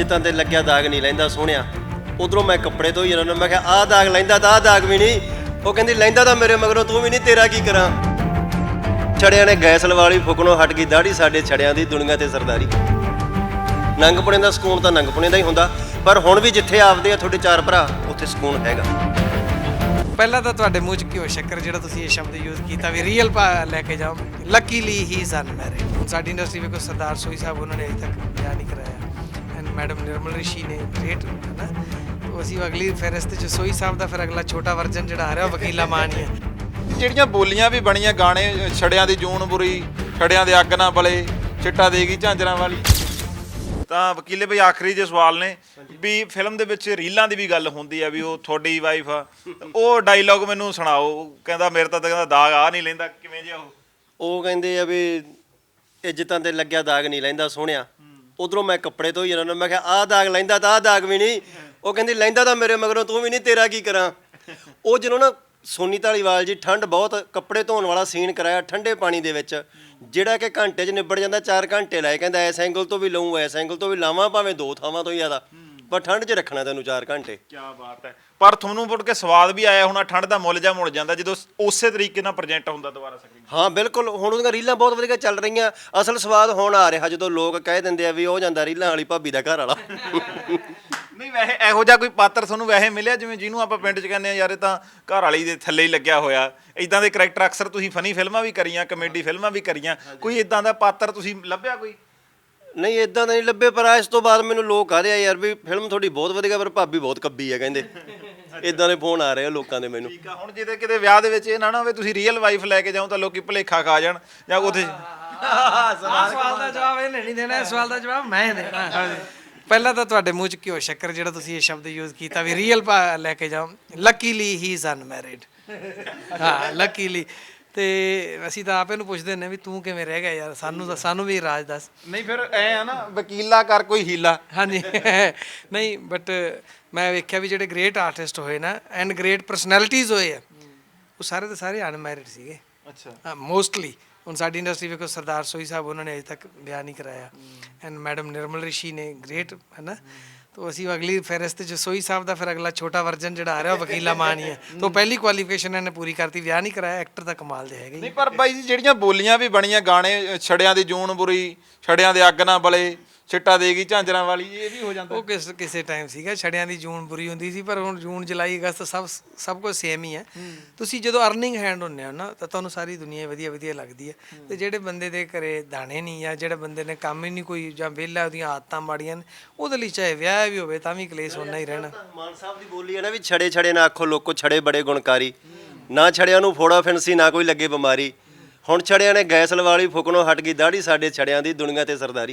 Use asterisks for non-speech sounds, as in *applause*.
ਜਿੱਦਾਂ ਤੇ ਲੱਗਿਆ ਦਾਗ ਨਹੀਂ ਲੈਂਦਾ ਸੋਹਣਿਆ। ਉਧਰੋਂ ਮੈਂ ਕੱਪੜੇ ਧੋਈ ਇਹਨਾਂ ਮੈਂ ਕਿਹਾ, ਆਹ ਦਾਗ ਲੈਂਦਾ ਤਾਂ ਆਹ ਦਾਗ ਵੀ ਨਹੀਂ। ਉਹ ਕਹਿੰਦੀ, ਲੈਂਦਾ ਤਾਂ ਮੇਰੇ ਮਗਰੋਂ, ਤੂੰ ਵੀ ਨਹੀਂ, ਤੇਰਾ ਕੀ ਕਰਾਂ? ਛੜਿਆਂ ਨੇ ਗੈਸ ਲਵਾਲੀ ਫੁਕਣੋਂ ਹਟ ਗਈ ਦਾੜੀ ਸਾਡੇ ਛੜਿਆਂ ਦੀ ਦੁਨੀਆ ਤੇ ਸਰਦਾਰੀ। ਨੰਗਪੁਣੇ ਦਾ ਸਕੂਨ ਤਾਂ ਨੰਗਪੁਣੇ ਦਾ ਹੀ ਹੁੰਦਾ, ਪਰ ਹੁਣ ਵੀ ਜਿੱਥੇ ਆਪਦੇ ਆ ਤੁਹਾਡੇ ਚਾਰ ਭਰਾ, ਉੱਥੇ ਸਕੂਨ ਹੈਗਾ। ਪਹਿਲਾਂ ਤਾਂ ਤੁਹਾਡੇ ਮੂੰਹ 'ਚ ਘਿਓ ਸ਼ੱਕਰ ਜਿਹੜਾ ਤੁਸੀਂ ਇਹ ਸ਼ਬਦ ਯੂਜ਼ ਕੀਤਾ ਵੀ ਰੀਅਲ ਲੈ ਕੇ ਜਾਓ। ਲੱਕੀਲੀ ਹੀ ਇਜ਼ ਅਨਮੈਰਿਡ ਸਾਡੀ ਇੰਡਸਟਰੀ ਵਿੱਚ ਕੋਈ ਸਰਦਾਰ ਸੋਈ ਸਾਹਿਬ, ਉਹਨਾਂ ਨੇ ਅਜੇ ਤੱਕ ਵਿਆਹ ਨਹੀਂ ਕਰਾਇਆ। ਮੈਡਮ ਨਿਰਮਲ ਰਿਸ਼ੀ ਨੇ ਗ੍ਰੇਟ ਹੈ ਨਾ ਤੋ ਅਸੀਂ ਅਗਲੀ ਫਹਿਰਿਸਤ 'ਚ ਸੋਈ ਸਾਹਿਬ ਦਾ ਫਿਰ ਅਗਲਾ ਛੋਟਾ ਵਰਜਨ ਜਿਹੜਾ ਆ ਰਿਹਾ ਵਕੀਲਾ ਮਾਨ ਹੀ ਜਿਹੜੀਆਂ ਬੋਲੀਆਂ ਵੀ ਬਣੀਆਂ ਗਾਣੇ ਛੜਿਆਂ ਦੀ ਜੂਨ ਬੁਰੀ ਛੜਿਆਂ ਦੇ ਅੱਗ ਨਾ ਬਲੇ ਚਿੱਟਾ ਦੇਗੀ ਝਾਂਜਰਾਂ ਵਾਲੀ। ਤਾਂ ਵਕੀਲੇ ਬਈ ਆਖਰੀ ਜੇ ਸਵਾਲ ਨੇ ਵੀ ਫਿਲਮ ਦੇ ਵਿੱਚ ਰੀਲਾਂ ਦੀ ਵੀ ਗੱਲ ਹੁੰਦੀ ਆ ਵੀ ਉਹ ਤੁਹਾਡੀ ਵਾਈਫ ਆ। ਉਹ ਡਾਇਲੌਗ ਮੈਨੂੰ ਸੁਣਾਓ ਕਹਿੰਦਾ ਮੇਰੇ ਤਾਂ ਕਹਿੰਦਾ ਦਾਗ ਆ ਨਹੀਂ ਲੈਂਦਾ ਕਿਵੇਂ ਜਿਹਾ ਉਹ? ਉਹ ਕਹਿੰਦੇ ਆ ਵੀ ਇੱਜ਼ਤਾਂ ਤੇ ਲੱਗਿਆ ਦਾਗ ਨਹੀਂ ਲੈਂਦਾ ਸੋਹਣਿਆ। ਉਧਰੋਂ ਮੈਂ ਕੱਪੜੇ ਧੋਈ ਇਹਨਾਂ ਮੈਂ ਕਿਹਾ, ਆਹ ਦਾਗ ਲੈਂਦਾ ਤਾਂ ਆਹ ਦਾਗ ਵੀ ਨਹੀਂ। ਉਹ ਕਹਿੰਦੀ, ਲੈਂਦਾ ਤਾਂ ਮੇਰੇ ਮਗਰੋਂ, ਤੂੰ ਵੀ ਨਹੀਂ, ਤੇਰਾ ਕੀ ਕਰਾਂ? ਉਹ ਜਦੋਂ ਨਾ ਸੋਨੀ ਢਾਲੀਵਾਲ ਜੀ ਠੰਡ ਬਹੁਤ, ਕੱਪੜੇ ਧੋਣ ਵਾਲਾ ਸੀਨ ਕਰਾਇਆ ਠੰਡੇ ਪਾਣੀ ਦੇ ਵਿੱਚ, ਜਿਹੜਾ ਕਿ ਘੰਟੇ 'ਚ ਨਿਬੜ ਜਾਂਦਾ 4 ਘੰਟੇ ਲਾਏ ਕਹਿੰਦਾ ਐਸ ਐਂਗਲ ਤੋਂ ਵੀ ਲਊਂ ਐਸ ਐਂਗਲ ਤੋਂ ਵੀ ਲਾਵਾਂ, ਭਾਵੇਂ ਦੋ ਥਾਵਾਂ ਤੋਂ ਹੀ ਜ਼ਿਆਦਾ। ਪਰ ਠੰਡ 'ਚ ਰੱਖਣਾ ਤੈਨੂੰ 4 ਘੰਟੇ। ਕੀ ਬਾਤ ਹੈ। ਪਰ ਤੁਹਾਨੂੰ ਮੁੜ ਕੇ ਸਵਾਦ ਵੀ ਆਇਆ ਹੋਣਾ ਠੰਡ ਦਾ ਮੁੱਲ ਜਾ ਮੁੜ ਜਾਂਦਾ ਜਦੋਂ ਉਸੇ ਤਰੀਕੇ ਨਾਲ ਪ੍ਰੈਜੈਂਟ ਹੁੰਦਾ ਦੁਬਾਰਾ ਸਕਰੀਨ ਹਾਂ ਬਿਲਕੁਲ। ਹੁਣ ਉਹਦੀਆਂ ਰੀਲਾਂ ਬਹੁਤ ਵਧੀਆ ਚੱਲ ਰਹੀਆਂ। ਅਸਲ ਸਵਾਦ ਹੁਣ ਆ ਰਿਹਾ ਜਦੋਂ ਲੋਕ ਕਹਿ ਦਿੰਦੇ ਆ ਵੀ ਉਹ ਜਾਂਦਾ ਰੀਲਾਂ ਵਾਲੀ ਭਾਬੀ ਦਾ ਘਰ ਵਾਲਾ। ਨਹੀਂ ਵੈਸੇ ਇਹੋ ਜਿਹਾ ਕੋਈ ਪਾਤਰ ਤੁਹਾਨੂੰ ਵੈਸੇ ਮਿਲਿਆ? ਜਿਵੇਂ ਜਿਹਨੂੰ ਆਪਾਂ ਪਿੰਡ 'ਚ ਕਹਿੰਦੇ ਆ ਯਾਰ ਇਹ ਤਾਂ ਘਰ ਵਾਲੀ ਦੇ ਥੱਲੇ ਹੀ ਲੱਗਿਆ ਹੋਇਆ। ਇਦਾਂ ਦੇ ਕਰੈਕਟਰ ਅਕਸਰ ਤੁਸੀਂ ਫਨੀ ਫਿਲਮਾਂ ਵੀ ਕਰੀਆਂ ਕਮੇਡੀ ਫਿਲਮਾਂ ਵੀ ਕਰੀਆਂ। ਕੋਈ ਇਦਾਂ ਦਾ ਪਾਤਰ ਤੁਸੀਂ ਲੱਭਿਆ ਕੋਈ? ਨਹੀਂ ਇਦਾਂ ਦਾ ਨਹੀਂ ਲੱਭੇ ਪਰ ਆ ਇਸ ਤੋਂ ਬਾਅਦ ਮੈਨੂੰ ਲੋਕ ਆ ਰਹੇ ਆ ਯਾਰ ਵੀ ਫਿਲਮ ਤੁਹਾਡੀ ਬਹੁਤ ਵਧੀਆ ਪਰ ਭਾਬੀ ਬਹੁਤ ਕੱਬੀ ਆ ਕਹਿੰਦੇ। ਇਦਾਂ ਦੇ ਫੋਨ ਆ ਰਹੇ ਆ ਲੋਕਾਂ ਦੇ ਮੈਨੂੰ। ਠੀਕ ਆ ਹੁਣ ਜਿਹਦੇ ਕਿਤੇ ਵਿਆਹ ਦੇ ਵਿੱਚ ਇਹ ਨਾ ਨਾ ਹੋਵੇ ਤੁਸੀਂ ਰੀਅਲ ਵਾਈਫ ਲੈ ਕੇ ਜਾਓ ਤਾਂ ਲੋਕੀ ਭੁਲੇਖਾ ਖਾ ਜਾਣ ਜਾਂ ਆਹ ਸਵਾਲ ਦਾ ਜਵਾਬ ਇਹਨੇ ਨਹੀਂ ਦੇਣਾ ਇਸ ਸਵਾਲ ਦਾ ਜਵਾਬ ਮੈਂ ਦੇਣਾ। ਹਾਂਜੀ। ਪਹਿਲਾਂ ਤਾਂ ਤੁਹਾਡੇ ਮੂੰਹ 'ਚ ਘਿਓ ਸ਼ੱਕਰ ਜਿਹੜਾ ਤੁਸੀਂ ਇਹ ਸ਼ਬਦ ਯੂਜ਼ ਕੀਤਾ ਵੀ ਰੀਅਲ ਲੈ ਕੇ ਜਾਓ। ਲੱਕੀਲੀ ਹੀ ਇਜ਼ ਅਨਮੈਰਿਡ ਹਾਂ ਲੱਕੀਲੀ ਤੇ ਅਸੀਂ ਤਾਂ ਆਪੇ ਨੂੰ ਪੁੱਛਦੇ ਨੇ ਵੀ ਤੂੰ ਕਿਵੇਂ ਰਹਿ ਗਿਆ ਯਾਰ? ਸਾਨੂੰ ਤਾਂ ਸਾਨੂੰ ਵੀ ਰਾਜ ਦੱਸ। ਨਹੀਂ ਫਿਰ ਐ ਆ ਨਾ ਵਕੀਲਾ ਕਰ ਕੋਈ ਹੀਲਾ। ਹਾਂਜੀ। *laughs* ਨਹੀਂ ਬਟ ਮੈਂ ਵੇਖਿਆ ਵੀ ਜਿਹੜੇ ਗ੍ਰੇਟ ਆਰਟਿਸਟ ਹੋਏ ਨਾ ਐਂਡ ਗ੍ਰੇਟ ਪਰਸਨੈਲਿਟੀਜ਼ ਹੋਏ ਆ ਉਹ ਸਾਰੇ ਦੇ ਸਾਰੇ ਅਨਮੈਰਿਡ ਸੀਗੇ। ਅੱਛਾ। ਮੋਸਟਲੀ ਹੁਣ ਸਾਡੀ ਇੰਡਸਟਰੀ ਵਿੱਚ ਕੋਈ ਸਰਦਾਰ ਸੋਈ ਸਾਹਿਬ ਉਹਨਾਂ ਨੇ ਅਜੇ ਤੱਕ ਵਿਆਹ ਨਹੀਂ ਕਰਾਇਆ। ਐਂਡ ਮੈਡਮ ਨਿਰਮਲ ਰਿਸ਼ੀ ਨੇ ਗ੍ਰੇਟ ਹੈ ਨਾ? ਤੋ ਅਸੀਂ ਅਗਲੀ ਫਹਿਰਿਸਤ 'ਚ ਸੋਈ ਸਾਹਿਬ ਦਾ ਫਿਰ ਅਗਲਾ ਛੋਟਾ ਵਰਜਨ ਜਿਹੜਾ ਆ ਰਿਹਾ ਉਹ ਵਕੀਲਾ ਮਾਨ ਹੈ ਤੋ ਪਹਿਲੀ ਕੁਆਲੀਫਿਕੇਸ਼ਨ ਇਹਨੇ ਪੂਰੀ ਕਰਤੀ, ਵਿਆਹ ਨਹੀਂ ਕਰਾਇਆ ਐਕਟਰ ਦਾ ਕਮਾਲ ਦੇ ਹੈਗੇ ਹੀ। ਨਹੀਂ, ਪਰ ਬਾਈ ਜੀ, ਜਿਹੜੀਆਂ ਬੋਲੀਆਂ ਵੀ ਬਣੀਆਂ ਗਾਣੇ, ਛੜਿਆਂ ਦੀ ਜੂਨ ਬੁਰੀ, ਛੜਿਆਂ ਦੇ ਅੱਗ ਨਾ ਬਲੇ ਚਿੱਟਾ ਦੇਗੀ ਝਾਂਜਰਾਂ ਵਾਲੀ ਇਹ ਵੀ ਹੋ ਜਾਂਦਾ। ਉਹ ਕਿਸ ਕਿਸੇ ਟਾਈਮ ਸੀਗਾ ਛੜਿਆਂ ਦੀ ਜੂਨ ਬੁਰੀ ਹੁੰਦੀ ਸੀ ਪਰ ਹੁਣ ਜੂਨ ਜੁਲਾਈ ਅਗਸਤ ਸਭ ਸਭ ਕੁਝ ਸੇਮ ਹੀ ਹੈ। ਤੁਸੀਂ ਜਦੋਂ ਅਰਨਿੰਗ ਹੈਂਡ ਹੁੰਨੇ ਹੋ ਨਾ ਤਾਂ ਤੁਹਾਨੂੰ ਸਾਰੀ ਦੁਨੀਆ ਹੀ ਵਧੀਆ ਵਧੀਆ ਲੱਗਦੀ ਹੈ। ਤੇ ਜਿਹੜੇ ਬੰਦੇ ਦੇ ਘਰੇ ਦਾਣੇ ਨਹੀਂ ਜਾਂ ਜਿਹੜੇ ਬੰਦੇ ਨੇ ਕੰਮ ਹੀ ਨਹੀਂ ਕੋਈ ਜਾਂ ਵਿਹਲਾ ਉਹਦੀਆਂ ਆਦਤਾਂ ਮਾੜੀਆਂ ਨੇ ਉਹਦੇ ਲਈ ਚਾਹੇ ਵਿਆਹ ਵੀ ਹੋਵੇ ਤਾਂ ਵੀ ਕਲੇਸ਼ ਹੋਣਾ ਹੀ ਰਹਿਣਾ। ਮਾਨ ਸਾਹਿਬ ਦੀ ਬੋਲੀ ਹੈ ਨਾ ਵੀ ਛੜੇ ਛੜੇ ਨਾ ਆਖੋ ਲੋਕੋ ਛੜੇ ਬੜੇ ਗੁਣਕਾਰੀ। ਨਾ ਛੜਿਆਂ ਨੂੰ ਫੋੜਾ ਫਿੰਸੀ ਨਾ ਕੋਈ ਲੱਗੇ ਬਿਮਾਰੀ। ਹੁਣ ਛੜਿਆਂ ਨੇ ਗੈਸ ਲਵਾਲੀ ਫੁਕਣੋਂ ਹਟ ਗਈ ਦਾੜੀ ਸਾਡੇ ਛੜਿਆਂ ਦੀ ਦੁਨੀਆ ਤੇ ਸਰਦਾਰੀ।